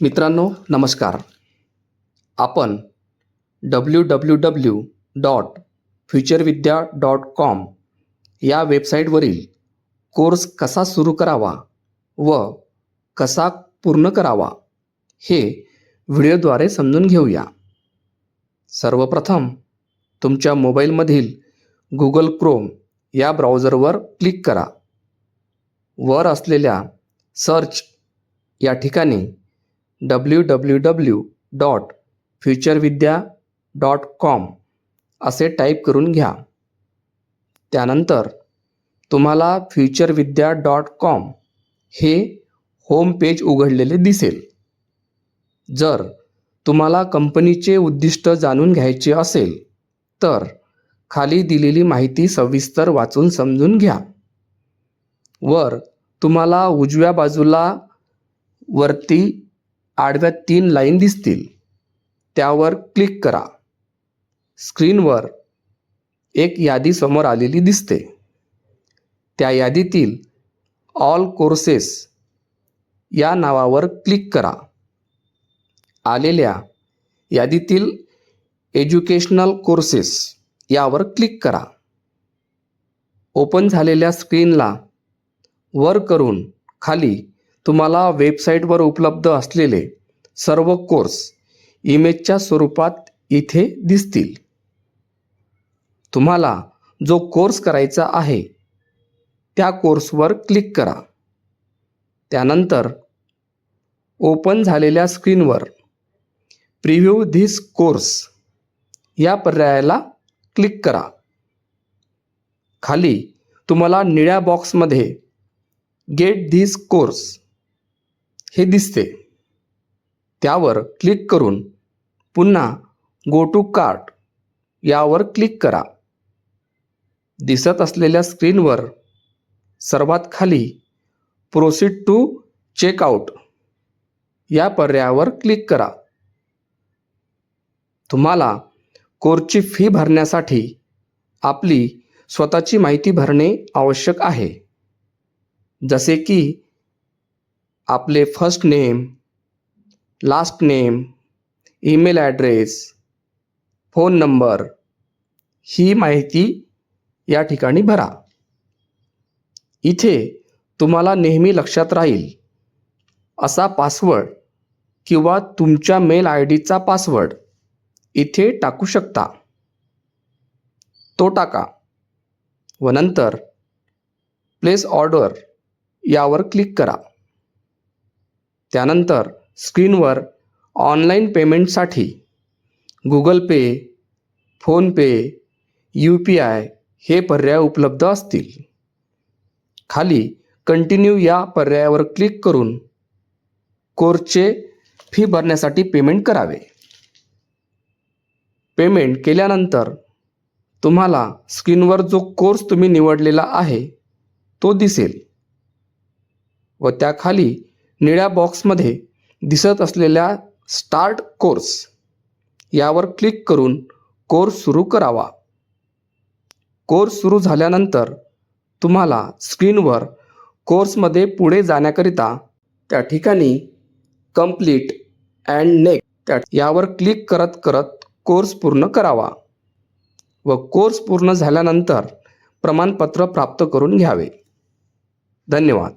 मित्रांनो नमस्कार. आपण W W W dot Futurevidya dot com या वेबसाईटवरील कोर्स कसा सुरू करावा व कसा पूर्ण करावा हे व्हिडिओद्वारे समजून घेऊया. सर्वप्रथम तुमच्या मोबाईलमधील गुगल क्रोम या ब्राउझरवर क्लिक करा. वर असलेल्या सर्च या ठिकाणी W W W dot Futurevidya dot com असे टाईप करून घ्या. त्यानंतर तुम्हाला फ्युचरविद्या डॉट कॉम हे होम पेज उघडलेले दिसेल. जर तुम्हाला कंपनीचे उद्दिष्ट जाणून घ्यायचे असेल तर खाली दिलेली माहिती सविस्तर वाचून समजून घ्या. वर तुम्हाला उजव्या बाजूला वरती आडव्या तीन लाईन दिसतील. त्यावर क्लिक करा. स्क्रीनवर एक यादी समोर आलेली दिसते. त्या यादीतील ऑल कोर्सेस या नावावर क्लिक करा. आलेल्या यादीतील एज्युकेशनल कोर्सेस यावर क्लिक करा. ओपन झालेल्या स्क्रीनला वर करून खाली तुम्हाला वेबसाईटवर उपलब्ध असलेले सर्व कोर्स इमेजच्या स्वरूपात इथे दिसतील. तुम्हाला जो कोर्स करायचा आहे त्या कोर्सवर क्लिक करा. त्यानंतर ओपन झालेल्या स्क्रीनवर प्रिव्ह्यू धिस कोर्स या पर्यायाला क्लिक करा. खाली तुम्हाला निळ्या बॉक्समध्ये गेट धिस कोर्स हे दिसते. त्यावर क्लिक करून पुन्हा गो टू कार्ट यावर क्लिक करा. दिसत असलेल्या स्क्रीनवर सर्वात खाली प्रोसीड टू चेकआउट या पर्यायावर क्लिक करा. तुम्हाला कोर्सची फी भरण्यासाठी आपली स्वतःची माहिती भरणे आवश्यक आहे. जसे की आपले first name last name email address phone number ही माहिती या ठिकाणी भरा. इथे तुम्हाला नेहमी लक्षात राहील असा पासवर्ड किंवा तुमच्या मेल आय डीचा पासवर्ड इथे टाकू शकता. तो टाका व नंतर प्लेस ऑर्डर यावर क्लिक करा. त्यानंतर स्क्रीनवर ऑनलाईन पेमेंटसाठी Google Pay PhonePe U P I हे पर्याय उपलब्ध असतील. खाली कंटिन्यू या पर्यायावर क्लिक करून कोर्सचे फी भरण्यासाठी पेमेंट करावे. पेमेंट केल्यानंतर तुम्हाला स्क्रीनवर जो कोर्स तुम्ही निवडलेला आहे तो दिसेल व त्याखाली निळ्या बॉक्समध्ये दिसत असलेल्या स्टार्ट कोर्स यावर क्लिक करून कोर्स सुरू करावा. कोर्स सुरू झाल्यानंतर तुम्हाला स्क्रीनवर कोर्समध्ये पुढे जाण्याकरिता त्या ठिकाणी कंप्लीट अँड नेक त्या यावर क्लिक करत करत कोर्स पूर्ण करावा व कोर्स पूर्ण झाल्यानंतर प्रमाणपत्र प्राप्त करून घ्यावे. धन्यवाद.